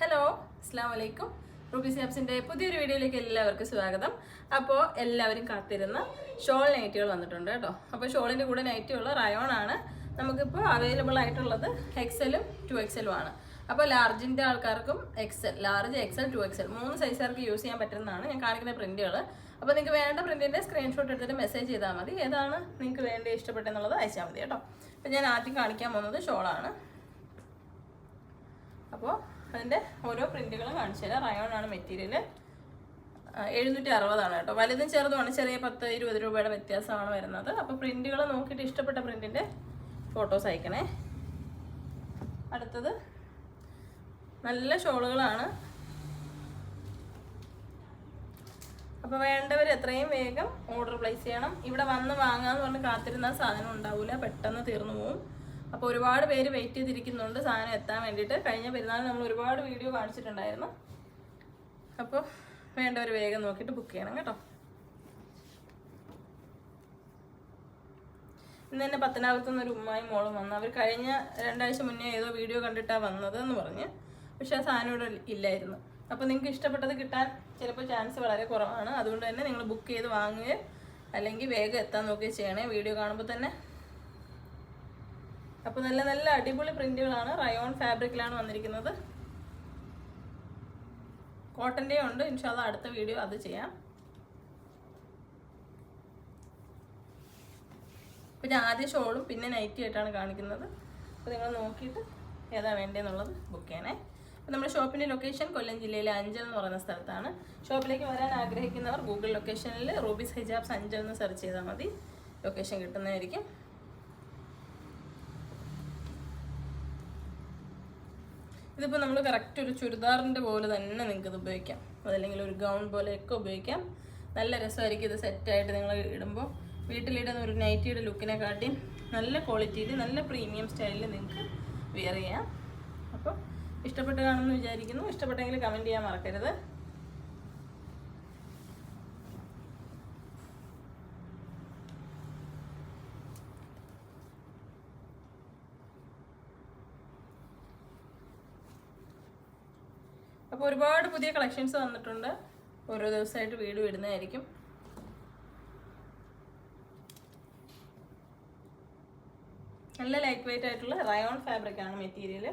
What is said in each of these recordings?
Hello അസ്സാം വലൈക്കും Ruby സാബ്സിന്റെ പുതിയൊരു വീഡിയോയിലേക്ക് എല്ലാവർക്കും സ്വാഗതം. അപ്പോൾ എല്ലാവരും കാത്തിരുന്ന ഷോൾ നൈറ്റുകൾ വന്നിട്ടുണ്ട് കേട്ടോ. അപ്പോൾ ഷോളിന്റെ കൂടെ നൈറ്റുള്ള റയോൺ ആണ്. നമുക്കിപ്പോൾ അവൈലബിൾ ആയിട്ടുള്ളത് എക്സലും ടു എക്സലും ആണ്. അപ്പോൾ ലാർജിന്റെ ആൾക്കാർക്കും XL large XL two XL മൂന്ന് സൈസുകാർക്ക് യൂസ് ചെയ്യാൻ പറ്റുന്നതാണ്. ഞാൻ കാണിക്കുന്ന പ്രിന്റുകൾ അപ്പോൾ നിങ്ങൾക്ക് വേണ്ട പ്രിന്റിന്റെ സ്ക്രീൻഷോട്ട് എടുത്തിട്ട് മെസ്സേജ് ചെയ്താൽ മതി. ഏതാണ് നിങ്ങൾക്ക് വേണ്ടി ഇഷ്ടപ്പെട്ടെന്നുള്ളത് അയച്ചാൽ മതി കേട്ടോ. അപ്പോൾ ഞാൻ ആദ്യം കാണിക്കാൻ പോകുന്നത് ഷോളാണ്. അപ്പോൾ അതിന്റെ ഓരോ പ്രിന്റുകളും കാണിച്ചു തരാം. റയോൺ ആണ് മെറ്റീരിയൽ എഴുന്നൂറ്റി അറുപതാണ് കേട്ടോ. വലുതും ചെറുതുമാണ്. ചെറിയ പത്ത് ഇരുപത് രൂപയുടെ വ്യത്യാസമാണ് വരുന്നത്. അപ്പോൾ പ്രിന്റുകൾ നോക്കിയിട്ട് ഇഷ്ടപ്പെട്ട പ്രിന്റിന്റെ ഫോട്ടോസ് അയക്കണേ. അടുത്തത് നല്ല ഷോളുകളാണ്. അപ്പോൾ വേണ്ടവർ എത്രയും വേഗം ഓർഡർ പ്ലേസ് ചെയ്യണം. ഇവിടെ വന്ന് വാങ്ങാന്ന് പറഞ്ഞ് കാത്തിരുന്ന സാധനം ഉണ്ടാവില്ല പെട്ടെന്ന് തീർന്നു പോകും അപ്പോൾ ഒരുപാട് പേര് വെയിറ്റ് ചെയ്തിരിക്കുന്നുണ്ട് സാധനം എത്താൻ വേണ്ടിയിട്ട്. കഴിഞ്ഞ പെരുന്നാൾ നമ്മൾ ഒരുപാട് വീഡിയോ കാണിച്ചിട്ടുണ്ടായിരുന്നു. അപ്പോൾ വേണ്ടവർ വേഗം നോക്കിയിട്ട് ബുക്ക് ചെയ്യണം കേട്ടോ. ഇന്ന് തന്നെ പത്തനാപുരത്തു നിന്ന് ഒരു ഉമ്മായി മോളും വന്നു. അവർ കഴിഞ്ഞ രണ്ടാഴ്ച മുന്നേ ഏതോ വീഡിയോ കണ്ടിട്ടാണ് വന്നത് എന്ന് പറഞ്ഞ്. പക്ഷെ ആ സാധനം ഇവിടെ ഇല്ലായിരുന്നു. അപ്പോൾ നിങ്ങൾക്ക് ഇഷ്ടപ്പെട്ടത് കിട്ടാൻ ചിലപ്പോൾ ചാൻസ് വളരെ കുറവാണ്. അതുകൊണ്ട് തന്നെ നിങ്ങൾ ബുക്ക് ചെയ്ത് വാങ്ങുകയോ അല്ലെങ്കിൽ വേഗം എത്താൻ നോക്കുകയോ ചെയ്യണേ. വീഡിയോ കാണുമ്പോൾ തന്നെ അപ്പോൾ നല്ല നല്ല അടിപൊളി പ്രിന്റുകളാണ്. റയോൺ ഫാബ്രിക്കിലാണ് വന്നിരിക്കുന്നത്. കോട്ടന്റെ ഉണ്ട്. ഇൻഷാല്ല അടുത്ത വീഡിയോ അത് ചെയ്യാം. ഞാൻ ആദ്യം ഷോളും പിന്നെ നൈറ്റി ആയിട്ടാണ് കാണിക്കുന്നത്. അപ്പോൾ നിങ്ങൾ നോക്കിയിട്ട് ഏതാ വേണ്ടതെന്നുള്ളത് ബുക്ക് ചെയ്യണേ അപ്പോൾ നമ്മുടെ ഷോപ്പിന്റെ ലൊക്കേഷൻ കൊല്ലം ജില്ലയിലെ അഞ്ചൽ എന്ന് പറയുന്ന സ്ഥലത്താണ്. ഷോപ്പിലേക്ക് വരാൻ ആഗ്രഹിക്കുന്നവർ ഗൂഗിൾ ലൊക്കേഷനിൽ റൂബീസ് ഹിജാബ്സ് അഞ്ചൽ എന്ന് സെർച്ച് ചെയ്താൽ മതി. ലൊക്കേഷൻ കിട്ടുന്നതായിരിക്കും. ഇതിപ്പോൾ നമ്മൾ കറക്റ്റ് ഒരു ചുരിദാറിന്റെ പോലെ തന്നെ നിങ്ങൾക്ക് ഇത് ഉപയോഗിക്കാം. അതല്ലെങ്കിൽ ഒരു ഗൗൺ പോലെയൊക്കെ ഉപയോഗിക്കാം. നല്ല രസമായിരിക്കും ഇത് സെറ്റായിട്ട് നിങ്ങൾ ഇടുമ്പോൾ വീട്ടിലിടുന്ന ഒരു നൈറ്റിയുടെ ലുക്കിനെ കാട്ടി നല്ല ക്വാളിറ്റിയിൽ നല്ല പ്രീമിയം സ്റ്റൈലിൽ നിങ്ങൾക്ക് വിയർ ചെയ്യാം. അപ്പോൾ ഇഷ്ടപ്പെട്ട് കാണുമെന്ന് വിചാരിക്കുന്നു. ഇഷ്ടപ്പെട്ടെങ്കിൽ കമന്റ് ചെയ്യാൻ മറക്കരുത്. അപ്പോൾ ഒരുപാട് പുതിയ കളക്ഷൻസ് വന്നിട്ടുണ്ട്. ഓരോ ദിവസമായിട്ട് വീട് വിടുന്നതായിരിക്കും. നല്ല ലൈറ്റ് വെയിറ്റ് ആയിട്ടുള്ള റയോൺ ഫാബ്രിക് ആണ് മെറ്റീരിയൽ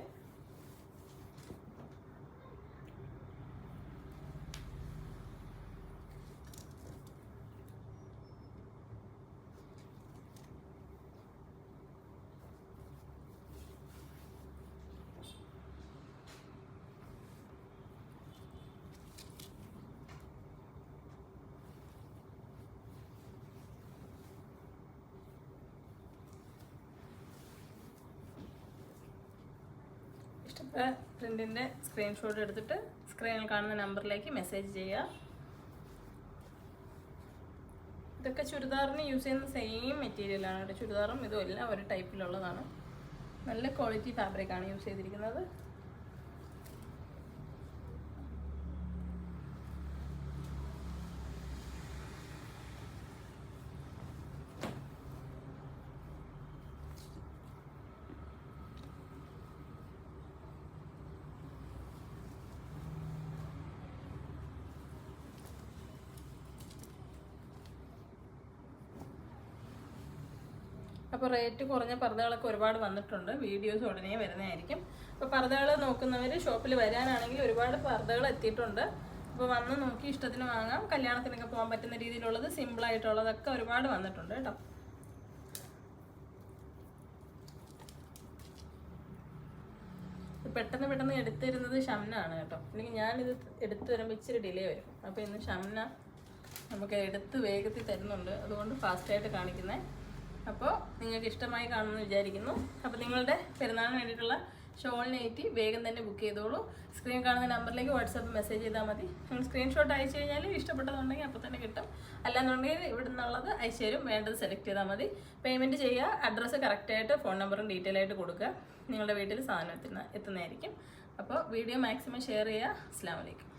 ഇഷ്ടപ്പെട്ട പ്രിന്റിന്റെ സ്ക്രീൻഷോട്ട് എടുത്തിട്ട് സ്ക്രീനിൽ കാണുന്ന നമ്പറിലേക്ക് മെസ്സേജ് ചെയ്യുക. ഇതൊക്കെ ചുരിദാറിന് യൂസ് ചെയ്യുന്ന സെയിം മെറ്റീരിയലാണ് കേട്ടോ. ചുരിദാറും ഇതും എല്ലാം ഒരു ടൈപ്പിലുള്ളതാണ് നല്ല ക്വാളിറ്റി ഫാബ്രിക്കാണ് യൂസ് ചെയ്തിരിക്കുന്നത്. അപ്പോൾ റേറ്റ് കുറഞ്ഞ പർദ്ദകളൊക്കെ ഒരുപാട് വന്നിട്ടുണ്ട്. വീഡിയോസ് ഉടനെ വരുന്നതായിരിക്കും. അപ്പോൾ പർദ്ദകൾ നോക്കുന്നവർ ഷോപ്പിൽ വരാനാണെങ്കിൽ ഒരുപാട് പർദ്ദകൾ എത്തിയിട്ടുണ്ട്. അപ്പോൾ വന്ന് നോക്കി ഇഷ്ടത്തിന് വാങ്ങാം. കല്യാണത്തിനൊക്കെ പോകാൻ പറ്റുന്ന രീതിയിലുള്ളത് സിമ്പിളായിട്ടുള്ളതൊക്കെ ഒരുപാട് വന്നിട്ടുണ്ട് കേട്ടോ. പെട്ടെന്ന് പെട്ടെന്ന് എടുത്തിരുന്നത് ഷംന ആണ് കേട്ടോ. അല്ലെങ്കിൽ ഞാനിത് എടുത്തു വരുമ്പോൾ ഇച്ചിരി ഡിലേ വരും. അപ്പോൾ ഇന്ന് ഷംന നമുക്ക് എടുത്ത് വേഗത്തിൽ തരുന്നുണ്ട്. അതുകൊണ്ട് ഫാസ്റ്റായിട്ട് കാണിക്കുന്നത് അപ്പോൾ നിങ്ങൾക്ക് ഇഷ്ടമായി കാണുമെന്ന് വിചാരിക്കുന്നു. അപ്പോൾ നിങ്ങളുടെ പെരുന്നാളിന് വേണ്ടിയിട്ടുള്ള ഷോൾ വേഗം തന്നെ ബുക്ക് ചെയ്തോളൂ. സ്ക്രീൻ കാണുന്ന നമ്പറിലേക്ക് വാട്സാപ്പ് മെസ്സേജ് ചെയ്താൽ മതി. നിങ്ങൾ സ്ക്രീൻഷോട്ട് അയച്ചു കഴിഞ്ഞാൽ ഇഷ്ടപ്പെട്ടതുണ്ടെങ്കിൽ അപ്പോൾ തന്നെ കിട്ടും. അല്ലാന്നുണ്ടെങ്കിൽ ഇവിടെ നിന്നുള്ളത് അയച്ചു വേണ്ടത് സെലക്ട് ചെയ്താൽ മതി. പേയ്മെന്റ് ചെയ്യുക. അഡ്രസ്സ് കറക്റ്റായിട്ട് ഫോൺ നമ്പറും ഡീറ്റെയിൽ ആയിട്ട് കൊടുക്കുക. നിങ്ങളുടെ വീട്ടിൽ സാധനം എത്തുന്ന എത്തുന്നതായിരിക്കും. അപ്പോൾ വീഡിയോ മാക്സിമം ഷെയർ ചെയ്യുക. അസ്സാം വലൈക്കും